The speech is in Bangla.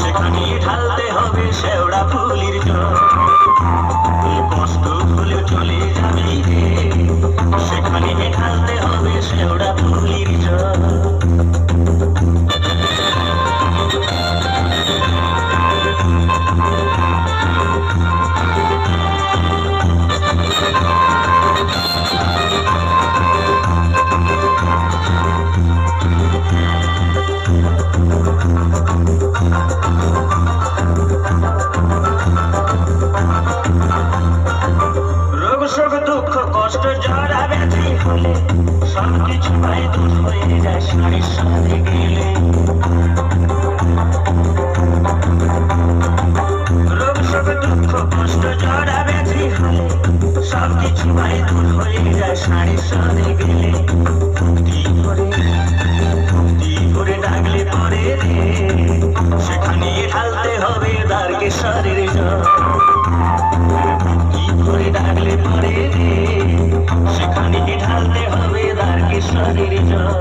সেখানে ঢালতে হবে শেওড়া ফুলির প্রস্তুত হলে চলে যাবি। সেখানে ঢালতে হবে শেওড়া ফুলির জল রোগ শোক, দুঃখ, কষ্ট জরা ব্যাধি হলে সব কিছু ভাই দূর হয়ে যায় সারি সাথে গেলে। হবে দ্বারকেশ্বরের জল কি করে ডাকলে পরে রে? সেখানে ঢালতে হবে দ্বারকেশ্বরের জল